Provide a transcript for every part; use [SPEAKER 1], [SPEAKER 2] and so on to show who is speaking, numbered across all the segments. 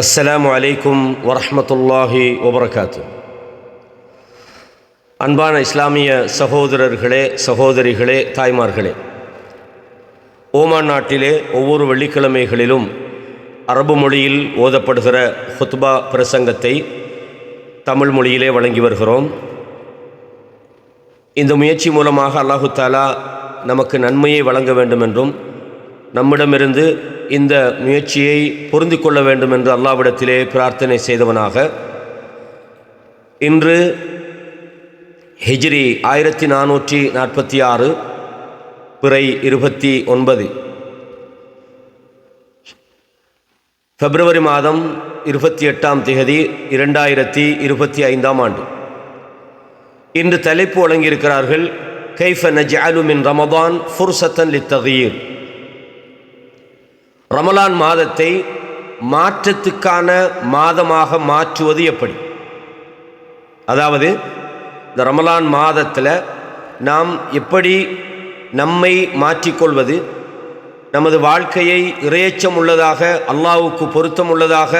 [SPEAKER 1] அஸ்ஸலாம் அலைக்கும் வரஹ்மத்துல்லாஹி வபரகாத்து. அன்பான இஸ்லாமிய சகோதரர்களே சகோதரிகளே தாய்மார்களே ஓமான் நாட்டிலே ஒவ்வொரு வெள்ளிக்கிழமைகளிலும் அரபு மொழியில் ஓதப்படுகிற ஹுத்பா பிரசங்கத்தை தமிழ் மொழியிலே வழங்கி வருகிறோம். இந்த முயற்சி மூலமாக அல்லாஹு தாலா நமக்கு நன்மையை வழங்க வேண்டும் என்றும் நம்மிடமிருந்து இந்த முயற்சியை பொருந்தி கொள்ள வேண்டும் என்று அல்லாவிடத்திலே பிரார்த்தனை செய்தவனாக இன்று ஹிஜ்ரி ஆயிரத்தி நானூற்றி நாற்பத்தி ஆறு பிறை இருபத்தி ஒன்பது. பிப்ரவரி மாதம் இருபத்தி எட்டாம் திகதி இரண்டாயிரத்தி இருபத்தி ஐந்தாம் ஆண்டு. இன்று தலைப்பு வழங்கியிருக்கிறார்கள் கைஃப நஜ் அலுமின் ரமதான் ஃபுர்சத்தன் லித்தகீர் ரமலான் மாதத்தை மாற்றத்துக்கான மாதமாக மாற்றுவது எப்படி? அதாவது இந்த ரமலான் மாதத்தில் நாம் எப்படி நம்மை மாற்றிக்கொள்வது? நமது வாழ்க்கையை இறையச்சம் உள்ளதாக அல்லாவுக்கு பொருத்தம் உள்ளதாக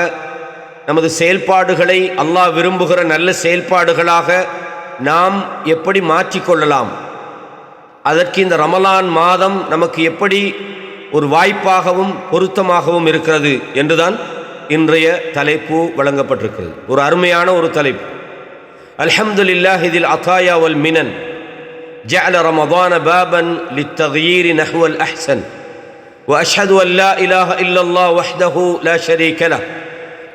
[SPEAKER 1] நமது செயல்பாடுகளை அல்லாஹ் விரும்புகிற நல்ல செயல்பாடுகளாக நாம் எப்படி மாற்றிக்கொள்ளலாம்? அதற்கு இந்த ரமலான் மாதம் நமக்கு எப்படி ஒரு வாய்ப்பாகவும் பொருத்தமாகவும் இருக்கிறது என்றுதான் இன்றைய தலைப்பு வழங்கப்பட்டிருக்கிறது. ஒரு அருமையான ஒரு தலைப்பு. அல்ஹம்துலில்லா இதில் அத்தாயா வல் மினன். جعل رمضان பாபன் للتغيير நஹ்வல் அஹ்சன். وأشهد أن لا إله إلا الله وحده لا شريك له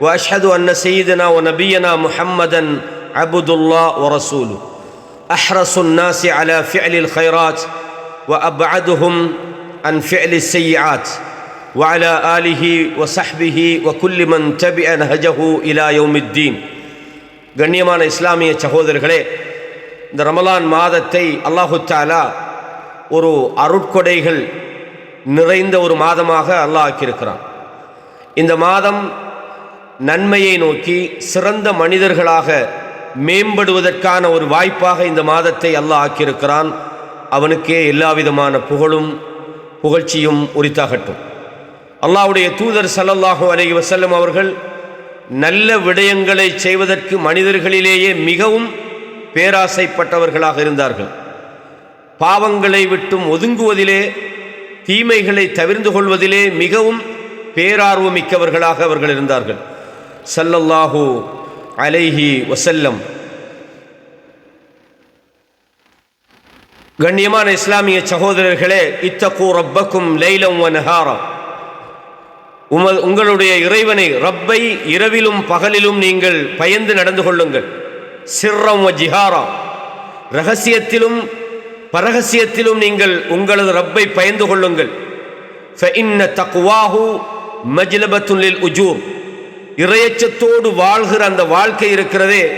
[SPEAKER 1] وأشهد أن سيدنا ونبينا محمدا عبد الله ورسوله أحرص الناس على فعل الخيرات وأبعدهم عن فعل السيئات وعلى آله وصحبه وكل من تبع نهجه إلى يوم الدين கண்ணியமான இஸ்லாமிய சகோதரர்களே இந்த ரமலான் மாதத்தை அல்லாஹு தாலா ஒரு அருட்கொடைகள் நிறைந்த ஒரு மாதமாக அல்லாஹ் ஆக்கியிருக்கிறான் இந்த மாதம் நன்மையை நோக்கி சிறந்த மனிதர்களாக மேம்படுவதற்கான ஒரு வாய்ப்பாக இந்த மாதத்தை அல்லாஹ் ஆக்கியிருக்கிறான் அவனுக்கே எல்லா விதமான புகழும் புகழ்ச்சியும் உரித்தாகட்டும். அல்லாவுடைய தூதர் சல்லல்லாஹு அலைஹி வசல்லம் அவர்கள் நல்ல விடயங்களை செய்வதற்கு மனிதர்களிலேயே மிகவும் பேராசைப்பட்டவர்களாக இருந்தார்கள். பாவங்களை விட்டும் ஒதுங்குவதிலே தீமைகளை தவிர்ந்து கொள்வதிலே மிகவும் பேரார்வமிக்கவர்களாக அவர்கள் இருந்தார்கள். சல்லல்லாஹு அலைஹி வசல்லம் கண்ணியமான இஸ்லாமிய சகோதரர்களே இத்தக்கூ ரப்பக்கும் லைலம் வனஹாரம் நஹாரா. உம உங்களுடைய இறைவனை ரப்பை இரவிலும் பகலிலும் நீங்கள் பயந்து நடந்து கொள்ளுங்கள். சிர்ரம் வ ஜிஹாரா. ரகசியத்திலும் பரகசியத்திலும் நீங்கள் உங்களது ரப்பை பயந்து கொள்ளுங்கள். ஃபஇன்ன தக்வாஹு மஜ்லபத்துன் உஜூர். இறையச்சத்தோடு வாழ்கிற அந்த வாழ்க்கை இருக்கிறதே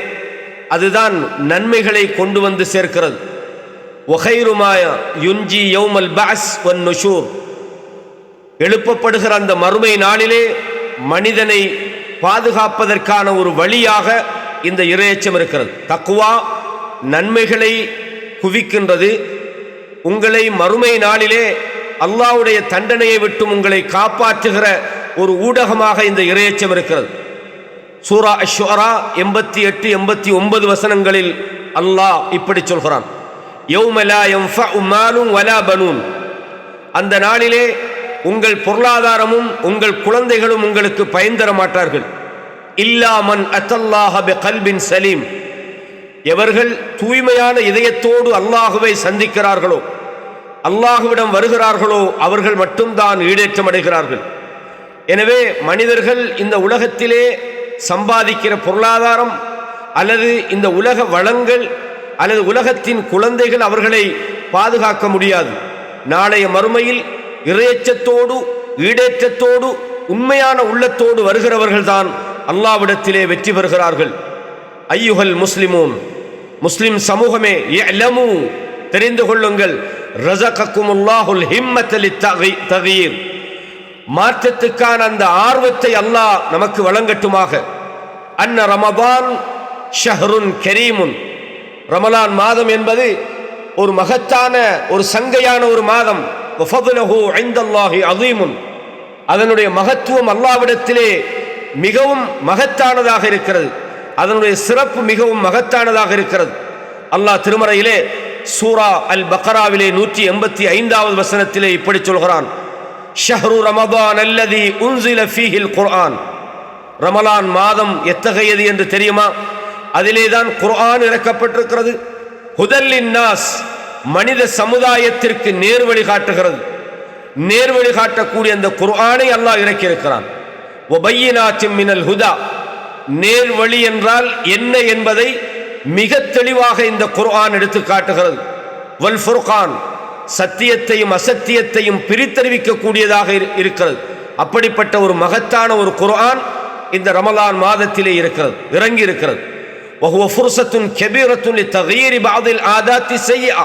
[SPEAKER 1] அதுதான் நன்மைகளை கொண்டு வந்து சேர்க்கிறது. ஒஹைருமாய யுஞ்சி யௌமல் பாஸ் ஒன் நுஷூர் எழுப்பப்படுகிற அந்த மறுமை நாளிலே மனிதனை பாதுகாப்பதற்கான ஒரு வழியாக இந்த இரையச்சம் இருக்கிறது. தக்குவா நன்மைகளை குவிக்கின்றது. உங்களை மறுமை நாளிலே அல்லாவுடைய தண்டனையை விட்டும் உங்களை காப்பாற்றுகிற ஒரு ஊடகமாக இந்த இரையச்சம் இருக்கிறது. சூரா அஷ்வரா எண்பத்தி எட்டு எண்பத்தி ஒன்பது வசனங்களில் அல்லாஹ் இப்படி சொல்கிறான். மாலும் வலா பனூன் அந்த நாளிலே உங்கள் பொருளாதாரமும் உங்கள் குழந்தைகளும் உங்களுக்கு பயன் தர மாட்டார்கள். இல்லாமன் அத்தல்லாஹ கல்பின் சலீம். எவர்கள் தூய்மையான இதயத்தோடு அல்லாஹுவை சந்திக்கிறார்களோ அல்லாஹுவிடம் வருகிறார்களோ அவர்கள் மட்டும்தான் ஈடேற்றம் அடைகிறார்கள். எனவே மனிதர்கள் இந்த உலகத்திலே சம்பாதிக்கிற பொருளாதாரம் அல்லது இந்த உலக வளங்கள் அல்லது உலகத்தின் குழந்தைகள் அவர்களை பாதுகாக்க முடியாது. நாளைய மறுமையில் இறையச்சத்தோடு ஈடேற்றத்தோடு உண்மையான உள்ளத்தோடு வருகிறவர்கள்தான் அல்லாவிடத்திலே வெற்றி பெறுகிறார்கள். ஐயுகல் முஸ்லிமூன் முஸ்லிம் சமூகமே எலமு தெரிந்து கொள்ளுங்கள். ரசகக்கும் அல்லாஹுல் ஹிம்மத்தலி தகீர். மாற்றத்துக்கான அந்த ஆர்வத்தை அல்லாஹ் நமக்கு வழங்கட்டுமாக. அன்ன ரமபான் ஷஹருன் கரீமுன் ரமலான் மாதம் என்பது ஒரு மகத்தான ஒரு சங்கையான ஒரு மாதம். ஐந்தல்லாஹி அதீமுன் அதனுடைய மகத்துவம் அல்லாவிடத்திலே மிகவும் மகத்தானதாக இருக்கிறது. அதனுடைய சிறப்பு மிகவும் மகத்தானதாக இருக்கிறது. அல்லாஹ் திருமறையிலே சூரா அல் பக்ராவிலே நூற்றி எண்பத்தி ஐந்தாவது வசனத்திலே இப்படி சொல்கிறான். ஷஹ்ரு ரமதான் அல்லதி உன்சில ஃபீஹில் குர்ஆன். ரமலான் மாதம் எத்தகையது என்று தெரியுமா? அதிலே தான் குர்ஆன் இறக்கப்பட்டிருக்கிறது ஹுதல்லின் நாஸ் மனித சமுதாயத்திற்கு நேர்வழி காட்டுகிறது. நேர்வழி காட்டக்கூடிய அந்த குர்ஆனை அல்லாஹ் இறக்கியிருக்கிறான். ஒபையினாச்சும் மினல் ஹுதா. நேர்வழி என்றால் என்ன என்பதை மிக தெளிவாக இந்த குர்ஆன் எடுத்து காட்டுகிறது. வல் ஃபுர்கான் சத்தியத்தையும் அசத்தியத்தையும் பிரித்தறிவிக்கக்கூடியதாக இரு- இருக்கிறது. அப்படிப்பட்ட ஒரு மகத்தான ஒரு குர்ஆன் இந்த ரமலான் மாதத்திலே இருக்கிறது இறங்கி இருக்கிறது வஹுவ ஃபுர்சத்துன் கெபீரத்துன் தகையீரி பாதில் ஆதாத்தி செய்யா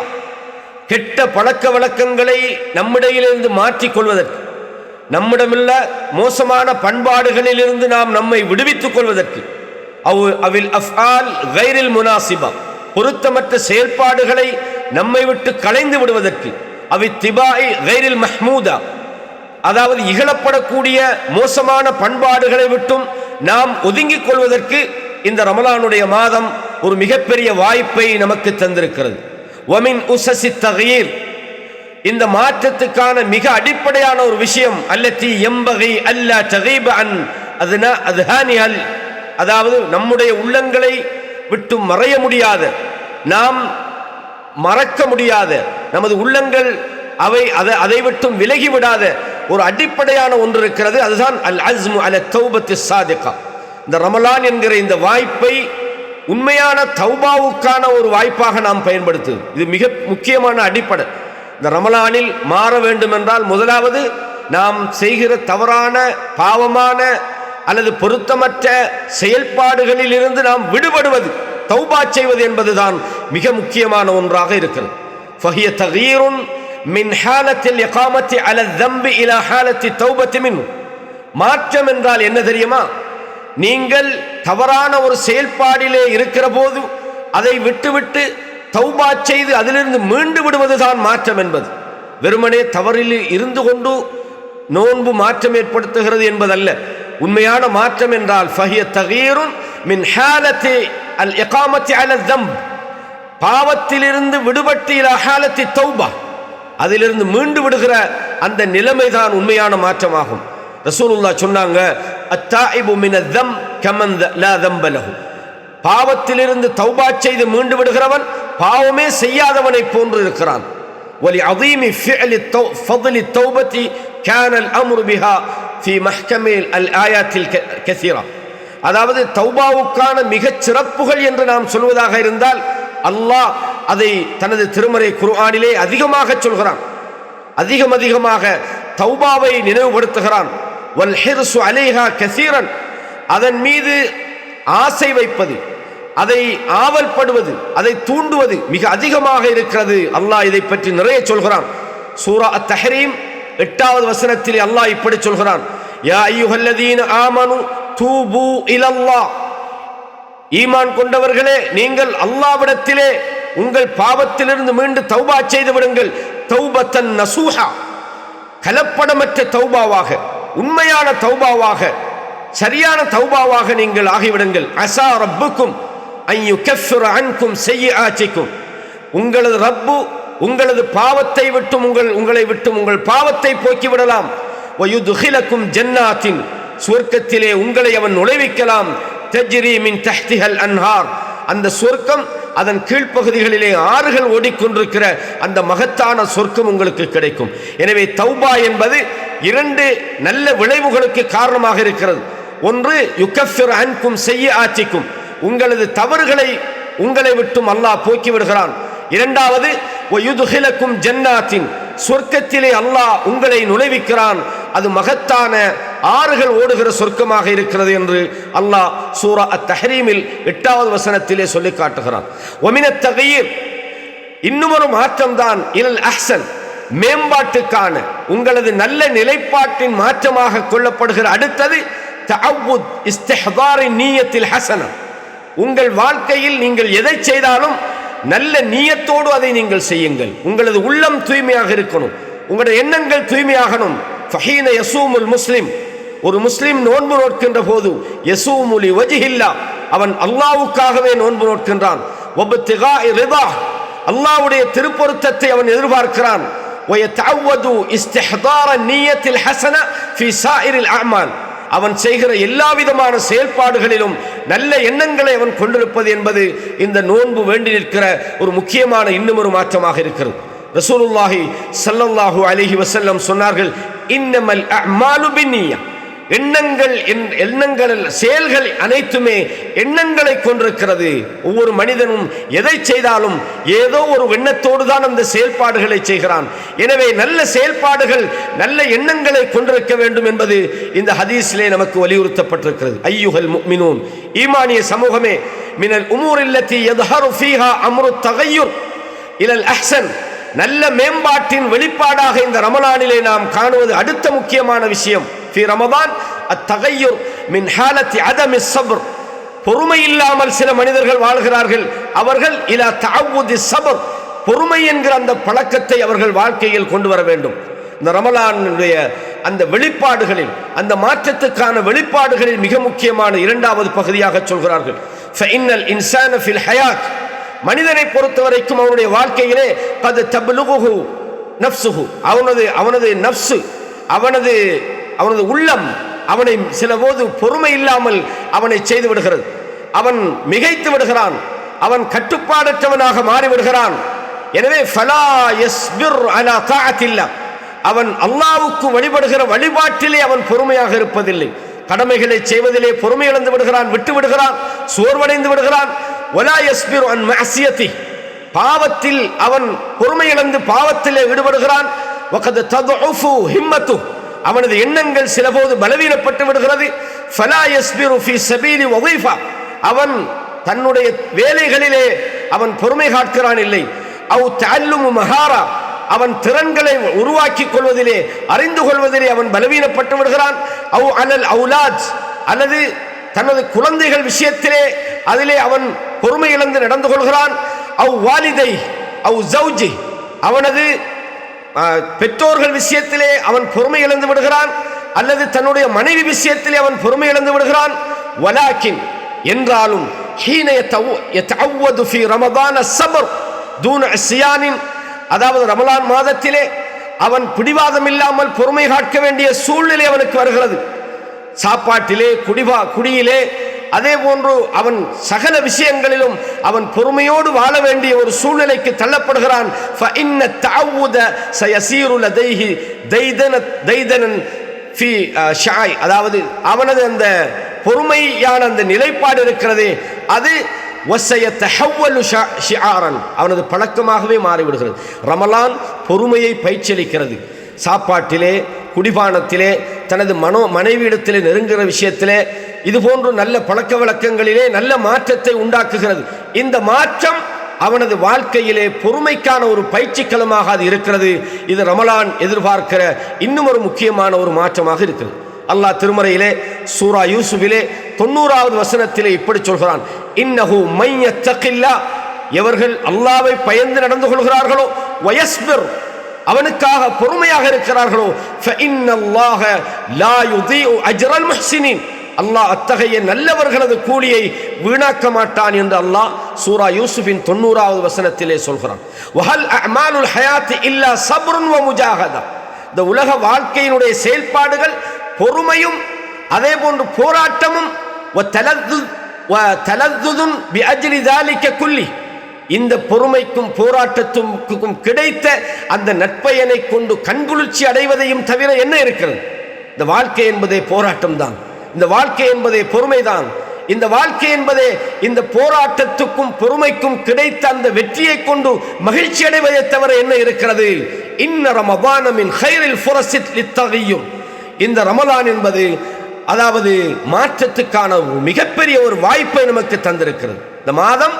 [SPEAKER 1] கெட்ட பழக்க வழக்கங்களை நம்மிடையிலிருந்து மாற்றிக்கொள்வதற்கு நம்மிடமில்ல மோசமான பண்பாடுகளிலிருந்து நாம் நம்மை விடுவித்துக் கொள்வதற்கு அவ் அவில் அஃபால் கைரில் முனாசிபா பொருத்தமற்ற செயல்பாடுகளை நம்மை விட்டு களைந்து விடுவதற்கு அவி திபாய் கைரில் மஹ்மூதா அதாவது இகழப்படக்கூடிய மோசமான பண்பாடுகளை விட்டும் நாம் ஒதுங்கிக் கொள்வதற்கு இந்த ரமலானுடைய மாதம் ஒரு மிகப்பெரிய வாய்ப்பை நமக்கு தந்திருக்கிறது. ஒமின் உசசி தகீர். இந்த மாற்றத்துக்கான மிக அடிப்படையான ஒரு விஷயம் அல்லத்தி எம்பகை அல்ல தகைப அன் அதுனா அது அல் அதாவது நம்முடைய உள்ளங்களை விட்டு மறைய முடியாத நாம் மறக்க முடியாத நமது உள்ளங்கள் அவை அதை அதை விட்டும் விலகி விடாத ஒரு அடிப்படையான ஒன்று இருக்கிறது. அதுதான் அல் அஸ்மு அல தௌபத்து சாதிகா இந்த ரமலான் என்கிற இந்த வாய்ப்பை உண்மையான தௌபாவுக்கான ஒரு வாய்ப்பாக நாம் பயன்படுத்து. இது மிக முக்கியமான அடிப்படை. இந்த ரமலானில் மாற வேண்டும் என்றால் முதலாவது நாம் செய்கிற தவறான பாவமான அல்லது பொருத்தமற்ற செயல்பாடுகளில் இருந்து நாம் விடுபடுவது தௌபா செய்வது என்பதுதான் மிக முக்கியமான ஒன்றாக இருக்கிறது. ஃபஹிய தகீருன் மின் ஹாலத்தில் இகாமத்தி அல தம்பி இலா ஹாலத்தி தௌபத்தி மின். மாற்றம் என்றால் என்ன தெரியுமா? நீங்கள் தவறான ஒரு செயல்பாடிலே இருக்கிற போது அதை விட்டுவிட்டு தௌபா செய்து அதிலிருந்து மீண்டு விடுவதுதான் மாற்றம் என்பது. வெறுமனே தவறில் இருந்து கொண்டு நோன்பு மாற்றம் ஏற்படுத்துகிறது என்பதல்ல. உண்மையான மாற்றம் என்றால் ஃபஹிய தகீருன் மின் ஹாலத்தி அல் இகாமத்தி அல தம். பாவத்திலிருந்து விடுபட்டு இலா ஹாலத்தி தௌபா. அதிலிருந்து மீண்டு விடுகிற அந்த நிலைமைதான் உண்மையான மாற்றமாகும். ரசூலுல்லா சொன்னாங்க அத்தாயிபு மினதம் கமந்த லா பாவத்திலிருந்து தௌபா செய்து மீண்டு விடுகிறவன் பாவமே செய்யாதவனை போன்று இருக்கிறான். ஒலி அதீமி ஃபிஅலி தௌ ஃபضலி தௌபதி கேனல் அம்ரு பிஹா ஃபி மஹ்கமில் அல் ஆயாத்தில் கசீரா. அதாவது தௌபாவுக்கான மிகச் சிறப்புகள் என்று நாம் சொல்வதாக இருந்தால் அல்லாஹ் அதை தனது திருமறை குர்ஆனிலே அதிகமாக சொல்கிறான். அதிகம் அதிகமாக தௌபாவை நினைவுபடுத்துகிறான். வல் ஹிர்சு அலைஹா கசீரன் அதன் மீது ஆசை வைப்பது அதை ஆவல்படுவது அதை தூண்டுவது மிக அதிகமாக இருக்கிறது. அல்லாஹ் இதை பற்றி நிறைய சொல்கிறான். சூரா தஹரீம் எட்டாவது வசனத்தில் அல்லாஹ் இப்படி சொல்கிறான். யா ஐயுஹல்லதீன ஆமனு தூபு இலல்லாஹ். ஈமான் கொண்டவர்களே நீங்கள் அல்லாவிடத்திலே உங்கள் பாவத்திலிருந்து மீண்டு தௌபா செய்து விடுங்கள் தௌபத்தன் நசூஹா. கலப்படமற்ற தௌபாவாக. உண்மையான தௌபாவாக சரியான தௌபாவாக நீங்கள் ஆகிவிடுங்கள். அசா ரப்புக்கும் ஐயு கஃபிர அன்கும் செய்ய ஆச்சிக்கும் உங்களது ரப்பு உங்களது பாவத்தை விட்டும் உங்கள் உங்களை விட்டும் உங்கள் பாவத்தை போக்கிவிடலாம் வயுதுகிலக்கும் ஜன்னாத்தின் சுவர்க்கத்திலே உங்களை அவன் நுழைவிக்கலாம். தஜ்ரீமின் தஹ்திஹல் அன்ஹார். அந்த சொர்க்கம் அதன் கீழ்ப்பகுதிகளிலே ஆறுகள் ஓடிக்கொண்டிருக்கிற அந்த மகத்தான சொர்க்கம் உங்களுக்கு கிடைக்கும். எனவே தௌபா என்பது இரண்டு நல்ல விளைவுகளுக்கு காரணமாக இருக்கிறது. ஒன்று யுக்கஃபிர் அன்கும் செய்ய ஆட்சிக்கும் உங்களது தவறுகளை உங்களை விட்டும் அல்லாஹ் போக்கி விடுகிறான். இரண்டாவது ஒயுதுகிலக்கும் ஜன்னாத்தின். சொர்க்கத்திலே அல்லாஹ் உங்களை நுழைவிக்கிறான். அது மகத்தான ஆறுகள் ஓடுகிற சொர்க்கமாக இருக்கிறது என்று அல்லாஹ் சூரா அத் தஹரீமில் எட்டாவது வசனத்திலே சொல்லி காட்டுகிறான். ஒமினத் தகையீர் இன்னுமொரு மாற்றம்தான் இல் அஹ்சன் மேம்பாட்டுக்கான உங்களது நல்ல நிலைப்பாட்டின் மாற்றமாக கொள்ளப்படுகிற அடுத்தது தஅவுத் இஸ்திஹ்தாரி நீயத்தில் ஹசனம் உங்கள் வாழ்க்கையில் நீங்கள் எதை செய்தாலும் நல்ல நீயத்தோடு அதை நீங்கள் செய்யுங்கள். உங்களது உள்ளம் தூய்மையாக இருக்கணும். உங்களது எண்ணங்கள் தூய்மையாகணும். ஃபஹீன யசூமுல் முஸ்லிம். ஒரு முஸ்லிம் நோன்பு நோட்கின்ற போது யசூமுலி வஜிஹில்லா அவன் அல்லாவுக்காகவே நோன்பு நோட்கின்றான். ஒபத்திகா அல்லாவுடைய திருப்பொருத்தத்தை அவன் எதிர்பார்க்கிறான். அவன் செய்கிற எல்லாவிதமான செயல்பாடுகளிலும் நல்ல எண்ணங்களை அவன் கொண்டிருப்பது என்பது இந்த நோன்பு வேண்டி நிற்கிற ஒரு முக்கியமான இன்னும் ஒரு மாற்றமாக இருக்கிறது. ரசூலுல்லாஹி சல்லல்லாஹு அலிஹி வசல்லம் சொன்னார்கள் இன்னமல் அமாலு பின்னியா எண்ணங்கள் என்- எண்ணங்கள் செயல்கள் அனைத்துமே எண்ணங்களை கொண்டிருக்கிறது. ஒவ்வொரு மனிதனும் எதை செய்தாலும் ஏதோ ஒரு எண்ணத்தோடு தான் அந்த செயல்பாடுகளை செய்கிறான். எனவே நல்ல செயல்பாடுகள் நல்ல எண்ணங்களை கொண்டிருக்க வேண்டும் என்பது இந்த ஹதீஸிலே நமக்கு வலியுறுத்தப்பட்டிருக்கிறது. ஐயுகல் மினூன் ஈமானிய சமூகமே மினல் உமூர் இல்லத்தி எதஹரு ஃபீஹா அம்ரு தகையுர் இலல் அஹ்சன். நல்ல மேம்பாட்டின் வெளிப்பாடாக இந்த ரமலானிலே நாம் காணுவது அடுத்த முக்கியமான விஷயம். في رمضان التغير من حالة عدم الصبر பொறுமை இல்லாமல் சில மனிதர்கள் வாழ்கிறார்கள். அவர்கள் இலா தஅவுதி சபர் பொறுமை என்கிற அந்த பழக்கத்தை அவர்கள் வாழ்க்கையில் கொண்டு வர வேண்டும். இந்த ரமலானுடைய அந்த வெளிப்பாடுகளில் அந்த மாற்றத்துக்கான வெளிப்பாடுகளில் மிக முக்கியமான இரண்டாவது பகுதியாக சொல்கிறார்கள். ஃபைனல் இன்சான ஃபில் ஹயாத். மனிதனை பொறுத்த வரைக்கும் அவனுடைய வாழ்க்கையிலே அது தபலுகு நப்சுகு அவனது அவனது நப்சு அவனது அவனது உள்ளம் அவனை சில போது பொறுமை இல்லாமல் அவனை செய்து விடுகிறது. அவன் மிகைத்து விடுகிறான். அவன் கட்டுப்பாடற்றவனாக மாறிவிடுகிறான். எனவே ஃபலா யஸ்பிர் அலா தாஅத்தில்லா. அவன் அல்லாவுக்கு வழிபடுகிற வழிபாட்டிலே அவன் பொறுமையாக இருப்பதில்லை. கடமைகளை செய்வதிலே பொறுமை இழந்து விடுகிறான் விட்டு விடுகிறான் சோர்வடைந்து விடுகிறான். ஒலா யஸ்பிர் அன் மஅசியத்தி பாவத்தில் அவன் பொறுமை இழந்து பாவத்திலே ஈடுபடுகிறான். ஹிம்மத்து அவனது எண்ணங்கள் சிலபோது பலவீனப்பட்டு விடுகிறது. ஃபலா அவன் தன்னுடைய வேலைகளிலே அவன் பொறுமை காட்கிறான் இல்லை. அவு தஅல்லுமு மஹாரா. அவன் திறன்களை உருவாக்கிக் கொள்வதிலே அறிந்து கொள்வதிலே அவன் பலவீனப்பட்டு விடுகிறான். அவு அலல் அவுலாஜ். அல்லது தனது குழந்தைகள் விஷயத்திலே அதிலே அவன் பொறுமை இழந்து நடந்து கொள்கிறான். அவ் வாலிதை அவ் ஜவுஜி அவனது பெற்றோர்கள் விஷயத்திலே அவன் பொறுமை இழந்து விடுகிறான் அல்லது தன்னுடைய மனைவி விஷயத்திலே அவன் பொறுமை இழந்து விடுகிறான். வலாக்கின் என்றாலும் தூன அதாவது ரமலான் மாதத்திலே அவன் பிடிவாதம் இல்லாமல் பொறுமை காக்க வேண்டிய சூழ்நிலை அவனுக்கு வருகிறது. சாப்பாட்டிலே குடிவா குடியிலே அதே போன்று அவன் சகல விஷயங்களிலும் அவன் பொறுமையோடு வாழ வேண்டிய ஒரு சூழ்நிலைக்கு தள்ளப்படுகிறான். அதாவது அவனது அந்த பொறுமையான அந்த நிலைப்பாடு இருக்கிறது அது அவனது பழக்கமாகவே மாறிவிடுகிறது. ரமலான் பொறுமையை பயிற்சியளிக்கிறது. சாப்பாட்டிலே குடிபானத்திலே தனது மனோ மனைவியிடத்திலே நெருங்குகிற விஷயத்திலே இது போன்ற நல்ல பழக்க வழக்கங்களிலே நல்ல மாற்றத்தை உண்டாக்குகிறது. இந்த மாற்றம் அவனது வாழ்க்கையிலே பொறுமைக்கான ஒரு பயிற்சிக்களமாக அது இருக்கிறது. இது ரமலான் எதிர்பார்க்கிற இன்னும் ஒரு முக்கியமான ஒரு மாற்றமாக இருக்கிறது. அல்லாஹ் திருமறையிலே சூரா யூசுஃபிலே தொண்ணூறாவது வசனத்திலே இப்படி சொல்கிறான். இன்னஹு மையத்தகில்லா. எவர்கள் அல்லாவை பயந்து நடந்து கொள்கிறார்களோ வயஸ்பிர் அவனுக்காக பொறுமையாக இருக்கிறார்களோ அஜ்ரல் முஹ்சினின் அல்லாஹ் அத்தகைய நல்லவர்களது கூலியை வீணாக்க மாட்டான் என்று அல்லாஹ் சூரா யூசுஃபின் தொண்ணூறாவது வசனத்திலே சொல்கிறான் வஹல் அமானுல் ஹயாத் இல்லா சப்ருன் வ முஜாகதா இந்த உலக வாழ்க்கையினுடைய செயல்பாடுகள் பொறுமையும் அதே போன்று போராட்டமும் வ தலதுன் பி அஜ்லி தாலிக்க குல்லி இந்த பொறுமைக்கும் போராட்டத்துக்கும் கிடைத்த அந்த நற்பயனை கொண்டு கண்குளிர்ச்சி அடைவதையும் தவிர என்ன இருக்கிறது? இந்த வாழ்க்கை என்பதே போராட்டம் தான் இந்த வாழ்க்கை என்பதே பொறுமைதான். இந்த வாழ்க்கை என்பதே இந்த போராட்டத்துக்கும் பொறுமைக்கும் கிடைத்த அந்த வெற்றியை கொண்டு மகிழ்ச்சி அடைவதை தவிர என்ன இருக்கிறது? இன்ன ரமபானமின் ஹைரில் ஃபுரசித் லித்தகையும் இந்த ரமலான் என்பது அதாவது மாற்றத்துக்கான ஒரு மிகப்பெரிய ஒரு வாய்ப்பை நமக்கு தந்திருக்கிறது. இந்த மாதம்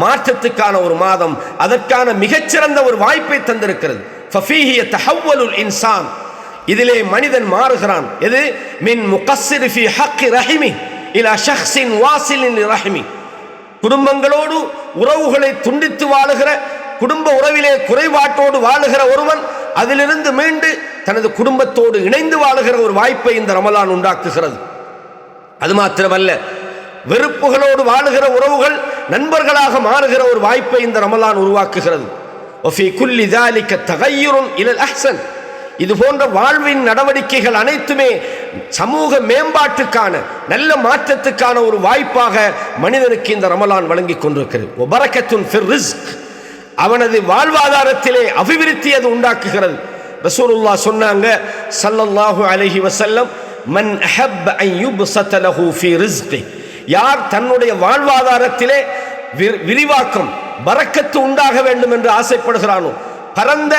[SPEAKER 1] மாற்றத்துக்கான ஒரு மாதம் அதற்கான மிகச்சிறந்த ஒரு வாய்ப்பை தந்திருக்கிறது. ஃபஃபீஹி யத்தஹவ்வலுல் இன்சான். இதிலே மனிதன் மாறுகிறான். எது? மின் முகஸ்ஸிர் ஃபி ஹக்கி ரஹிமி இலா ஷஹ்ஸின் வாசிலின் ரஹிமி. குடும்பங்களோடு உறவுகளை துண்டித்து வாழுகிற குடும்ப உறவிலே குறைபாட்டோடு வாழுகிற ஒருவன் அதிலிருந்து மீண்டு தனது குடும்பத்தோடு இணைந்து வாழுகிற ஒரு வாய்ப்பை இந்த ரமலான் உண்டாக்குகிறது. அது மாத்திரமல்ல வெறுப்புகளோடு வாழுகிற உறவுகள் நண்பர்களாக மாறுகிற ஒரு வாய்ப்பை இந்த ரமலான் உருவாக்குகிறது. தகையுறும் இது போன்ற வாழ்வின் நடவடிக்கைகள் அனைத்துமே சமூக மேம்பாட்டுக்கான நல்ல மாற்றத்துக்கான ஒரு வாய்ப்பாக மனிதனுக்கு இந்த ரமலான் வழங்கி கொண்டிருக்கிறது. அவனது வாழ்வாதாரத்திலே அபிவிருத்தி அது உண்டாக்குகிறது. ரசூலுல்லா சொன்னாங்க சல்லல்லாஹு அலஹி வசல்லம் மன் அஹப் ஐ யுப் சத்தலஹு ஃபி ரிஸ்கி யார் தன்னுடைய வாழ்வாதாரத்திலே விரிவாக்கம் பரக்கத்து உண்டாக வேண்டும் என்று ஆசைப்படுகிறானோ பரந்த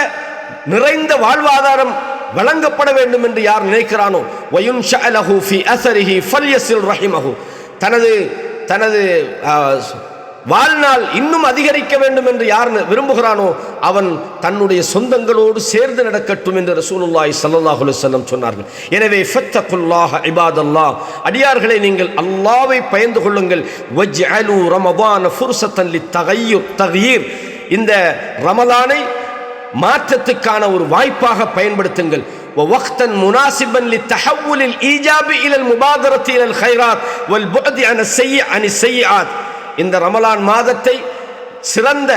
[SPEAKER 1] நிறைந்த வாழ்வாதாரம் வழங்கப்பட வேண்டும் என்று யார் நினைக்கிறானோ வயுன்ஷா லஹு ஃபீ அசரிஹி ஃபல்யசில் ரஹிமஹு. தனது தனது வாழ்நாள் இன்னும் அதிகரிக்க வேண்டும் என்று யார் விரும்புகிறானோ அவன் தன்னுடைய சொந்தங்களோடு சேர்ந்து நடக்கட்டும் என்று ரசூலுல்லாஹி ஸல்லல்லாஹு அலைஹி வஸல்லம் சொன்னார்கள் எனவே ஃபத்தகுல்லாஹ இபாதல்லாஹ் அடியார்களை நீங்கள் அல்லாஹ்வை பயந்து கொள்ளுங்கள் வஜ்அலு ரமதான ஃபுர்சத்தன் லித்தகய்யுர் தக்யீர் இந்த ரமலானை மாற்றத்துக்கான ஒரு வாய்ப்பாக பயன்படுத்துங்கள் ووقتا مناسبا للتحول الايجابي الى المبادره الى الخيرات والبعد عن السيء عن السيئات இந்த ரமலான் மாதத்தை சிறந்த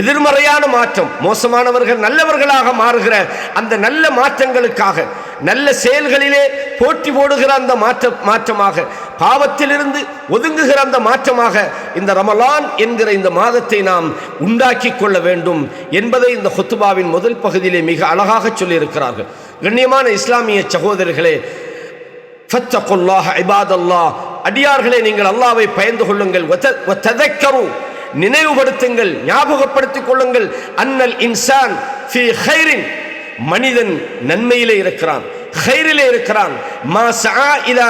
[SPEAKER 1] எதிர்மறையான மாற்றம் மோசமானவர்கள் நல்லவர்களாக மாறுகிற அந்த நல்ல மாற்றங்களுக்காக நல்ல செயல்களிலே போட்டி போடுகிற அந்த மாற்ற மாற்றமாக பாவத்திலிருந்து ஒதுங்குகிற அந்த மாற்றமாக இந்த ரமலான் என்கிற இந்த மாதத்தை நாம் உண்டாக்கி கொள்ள வேண்டும் என்பதை இந்த ஹொத்துபாவின் முதல் பகுதியிலே மிக அழகாக சொல்லியிருக்கிறார்கள். கண்ணியமான இஸ்லாமிய சகோதரர்களே ஃபத்தகுல்லாஹ இபாதல்லாஹ் அடியார்களே நீங்கள் அல்லாவை பயந்து கொள்ளுங்கள். நினைவுபடுத்துங்கள் ஞாபகப்படுத்திக் கொள்ளுங்கள். அன்னல் இன்சான் ஃபி ஹைரின் மனிதன் நன்மையிலே இருக்கிறான். ஹைரிலே இருக்கிறான். மா சஆ இலா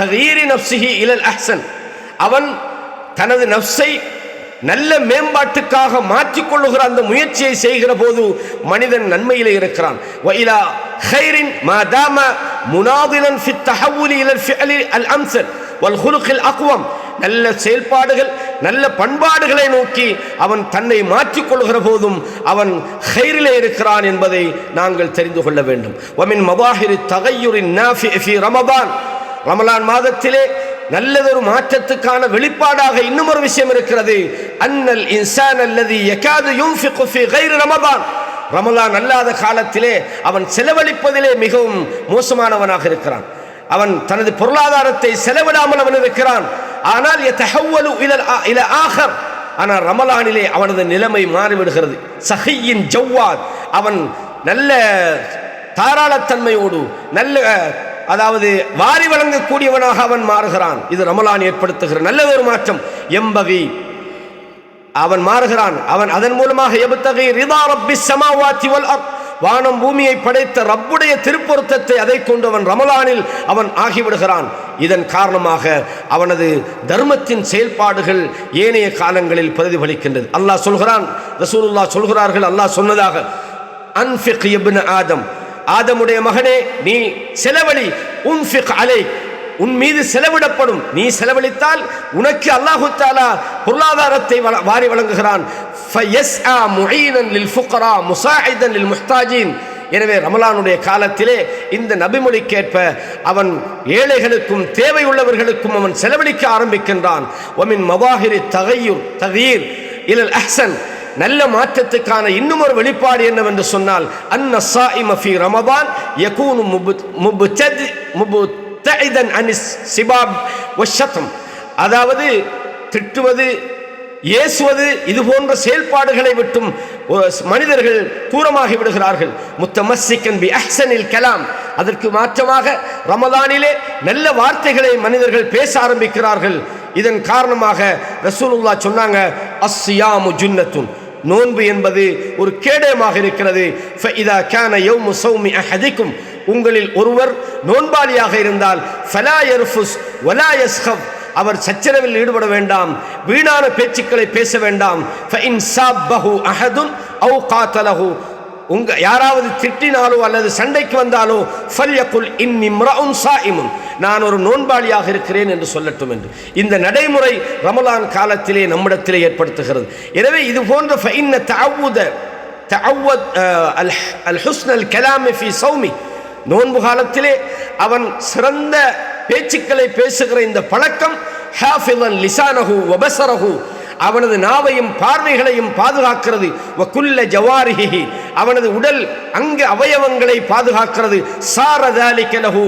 [SPEAKER 1] தகீரி நஃப்சிஹி இலல் அஹ்சன். அவன் தனது நஃப்ஸை நல்ல மேம்பாட்டுக்காக மாற்றிக்கொள்ளுகிற அந்த முயற்சியை செய்கிற போது மனிதன் நன்மையிலே இருக்கிறான். வயிலா ஹைரின் மா தாம முனாதிலன் ஃபி தஹவுலி இலல் ஃபிஅலி அல் அம்சல் வல் ஹுலுக்கில் அக்வம் நல்ல செயல்பாடுகள் நல்ல பண்பாடுகளை நோக்கி அவன் தன்னை மாற்றிக் கொள்கிற போதும் அவன் ஹைரிலே இருக்கிறான் என்பதை நாங்கள் தெரிந்து கொள்ள வேண்டும். ஒமின் மபாஹிரி தகையுரின் ரமபான் ரமலான் மாதத்திலே நல்லதொரு மாற்றத்துக்கான வெளிப்பாடாக இன்னும் ஒரு விஷயம் இருக்கிறது. அன்னல் இன்சான் அல்லது எக்காது யூம் ரமபான் ரமலான் அல்லாத காலத்திலே அவன் செலவழிப்பதிலே மிகவும் மோசமானவனாக இருக்கிறான். அவன் தனது பொருளாதாரத்தை செலவிடாமல் அவன் இருக்கிறான். ஆனால் ஆ- ஆகர் ஆனால் ரமலானிலே அவனது நிலைமை மாறிவிடுகிறது. சஹையின் ஜவ்வாத். அவன் நல்ல தாராளத்தன்மையோடு நல்ல அதாவது வாரி வழங்கக்கூடியவனாக அவன் மாறுகிறான். இது ரமலான் ஏற்படுத்துகிற நல்ல ஒரு மாற்றம். எம்பகை அவன் மாறுகிறான். அவன் அதன் மூலமாக எபுத்தகை ரிதா ரப்பி சமாவாத்தி வல் அப் வானம் பூமியை படைத்த ரப்புடைய திருப்பொருத்தத்தை அதை கொண்டு அவன் ரமலானில் அவன் ஆகிவிடுகிறான். இதன் காரணமாக அவனது தர்மத்தின் செயல்பாடுகள் ஏனைய காலங்களில் பிரதிபலிக்கின்றது. அல்லாஹ் சொல்கிறான் ரசூலுல்லா சொல்கிறார்கள் அல்லாஹ் சொன்னதாக அன்ஃபிக் ஆதம். ஆதமுடைய மகனே நீ செலவழி உன்ஃபிக் அலை உன் மீது செலவிடப்படும். நீ செலவழித்தால் உனக்கு அல்லாஹு தாலா பொருளாதாரத்தை வாரி வழங்குகிறான். எனவே ரமலானுடைய காலத்திலே இந்த நபிமொழிக்கேற்ப அவன் ஏழைகளுக்கும் தேவை உள்ளவர்களுக்கும் அவன் செலவழிக்க ஆரம்பிக்கின்றான். ஒமின் மவாஹிரி தகையூர் தகீர் இலல் அஹ்சன். நல்ல மாற்றத்துக்கான இன்னும் ஒரு வெளிப்பாடு என்னவென்று சொன்னால் அன்ன சாயிம ஃபி ரமபான் யகூனு முபுத்ததி முபுத்தஇதன் அனிஸ் சிபாப் ஒஷத்தம் அதாவது திட்டுவது ஏசுவது இது போன்ற செயல்பாடுகளை விட்டும் மனிதர்கள் தூரமாகி விடுகிறார்கள். முத்தமஸ்ஸிக்கன் பி அஹ்சனில் கலாம். அதற்கு மாற்றமாக ரமதானிலே நல்ல வார்த்தைகளை மனிதர்கள் பேச ஆரம்பிக்கிறார்கள். இதன் காரணமாக ரசூலுல்லா சொன்னாங்க அஸ்யாமு ஜுன்னத்துன். நோன்பு என்பது ஒரு கேடயமாக இருக்கிறது. ஃபஇதா கான யௌமு சௌமி அஹதிக்கும். உங்களில் ஒருவர் நோன்பாளியாக இருந்தால் ஃபலா எர்ஃபுஸ் ஒலா எஸ்ஹப் அவர் சச்சரவில் ஈடுபட வேண்டாம் வீணான பேச்சுக்களை பேச வேண்டாம். அஹதுன் அவு காத்தலஹு. உங்க யாராவது திட்டினாலோ அல்லது சண்டைக்கு வந்தாலோ ஃபல்யகுல் இன்னி இம்ரஉன் சாயிமுன். நான் ஒரு நோன்பாளியாக இருக்கிறேன் என்று சொல்லட்டும் என்று. இந்த நடைமுறை ரமலான் காலத்திலே நம்மிடத்திலே ஏற்படுத்துகிறது. எனவே இது போன்ற ஃபைன்ன தஅவுத தஅவ்வத் அல் அல் ஹுஸ்னல் கலாமி ஃபி சௌமி. நோன்பு காலத்திலே அவன் சிறந்த பேச்சுக்களை பேசுகிற இந்த பழக்கம் ஹாஃபிதன் லிசானஹு வபசரஹு அவனது நாவையும் பார்வைகளையும் பாதுகாக்கிறது. வக்குல்ல ஜவாரிஹி அவனது உடல் அங்கு அவயவங்களை பாதுகாக்கிறது. சாரதாலிக்கலஹு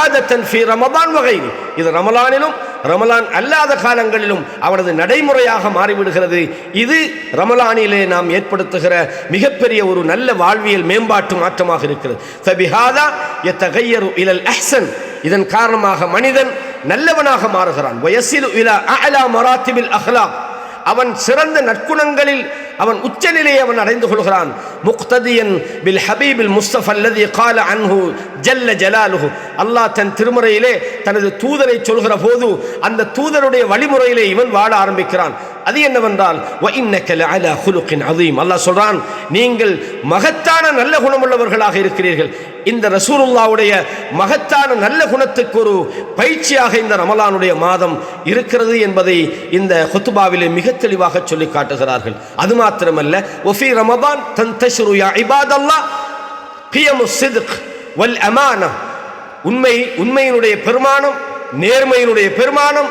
[SPEAKER 1] ஆதத்தன் ஃபி ரமதான் வகை இது ரமலானிலும் ரமலான் அல்லாத காலங்களிலும் அவனது நடைமுறையாக மாறிவிடுகிறது. இது ரமலானிலே நாம் ஏற்படுத்துகிற மிகப்பெரிய ஒரு நல்ல வாழ்வியல் மேம்பாட்டு மாற்றமாக இருக்கிறது. ஃபபிஹாதா யத்தகையரு இலல் அஹ்சன். இதன் காரணமாக மனிதன் நல்லவனாக மாறுகிறான். வயசில் இலா அஹலா மராத்திபில் அஹ்லாக். அவன் சிறந்த நற்குணங்களில் அவன் உச்சநிலையை அவன் அடைந்து கொள்கிறான். முக்ததியன் பில் ஹபீபில் முஸ்தஃப் அல்லதி கால அன்ஹு ஜல்ல ஜலாலுஹு அல்லாஹ் தன் திருமுறையிலே தனது தூதரை சொல்கிற போது அந்த தூதருடைய வழிமுறையிலே இவன் வாழ ஆரம்பிக்கிறான். அது என்னவென்றால் வ அதீம் அல்லாஹ் சொல்றான் நீங்கள் மகத்தான நல்ல குணமுள்ளவர்களாக இருக்கிறீர்கள். இந்த ரசூலுல்லாவுடைய மகத்தான நல்ல குணத்துக்கு ஒரு பயிற்சியாக இந்த ரமலானுடைய மாதம் இருக்கிறது என்பதை இந்த ஹொத்துபாவிலே மிக தெளிவாக சொல்லி காட்டுகிறார்கள். அது மாத்திரமல்ல ஒஃபி ரமதான் தன் தஷ்ருயா இபாதல்லா கியமு சிதுக் வல் அமானம் உண்மை உண்மையினுடைய பெருமானம் நேர்மையினுடைய பெருமானம்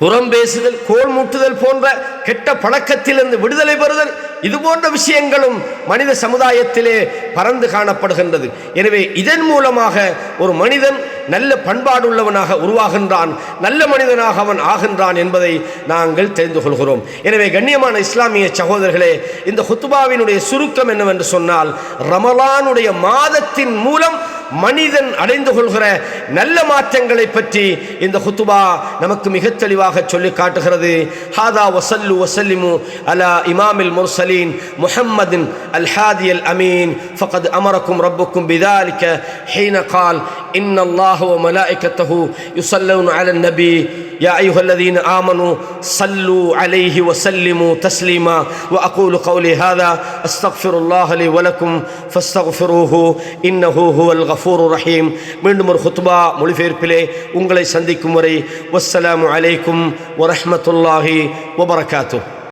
[SPEAKER 1] புறம் பேசுதல் கோல் மூட்டுதல் போன்ற கெட்ட பழக்கத்திலிருந்து விடுதலை பெறுதல் இது போன்ற விஷயங்களும் மனித சமுதாயத்திலே பறந்து காணப்படுகின்றது. எனவே இதன் மூலமாக ஒரு மனிதன் நல்ல பண்பாடுள்ளவனாக உருவாகின்றான் நல்ல மனிதனாக அவன் ஆகின்றான் என்பதை நாங்கள் தெரிந்து கொள்கிறோம். எனவே கண்ணியமான இஸ்லாமிய சகோதரர்களே இந்த ஹுத்துபாவினுடைய சுருக்கம் என்னவென்று சொன்னால் ரமலானுடைய மாதத்தின் மூலம் மனிதன் அடைந்து கொள்கிற நல்ல மாற்றங்களை பற்றி இந்த ஹுத்துபா நமக்கு மிக தெளிவாக சொல்லி காட்டுகிறது. ஹாதா வசல்லு வசல்லிமு அலா இமாமில் முர்சல் முஹம்மதின் அல் ஹாதி அல் அமீன் ஃபகத் அமரக்கும் ரப்புக்கும் பிதாலிக்க ஹீன கால் إن الله وملائكته يصلون على النبي يا أيها الذين آمنوا صلوا عليه وسلموا تسليما وأقول قولي هذا أستغفر الله لي ولكم فاستغفروه إنه هو الغفور الرحيم மீண்டும் ஒரு ஹுத்பா மொழிபெயர்ப்பிலே உங்களை சந்திக்கும் வரை வஸ்ஸலாமு அலைக்கும் வரஹ்மத்துல்லாஹி வபரகாத்துஹ்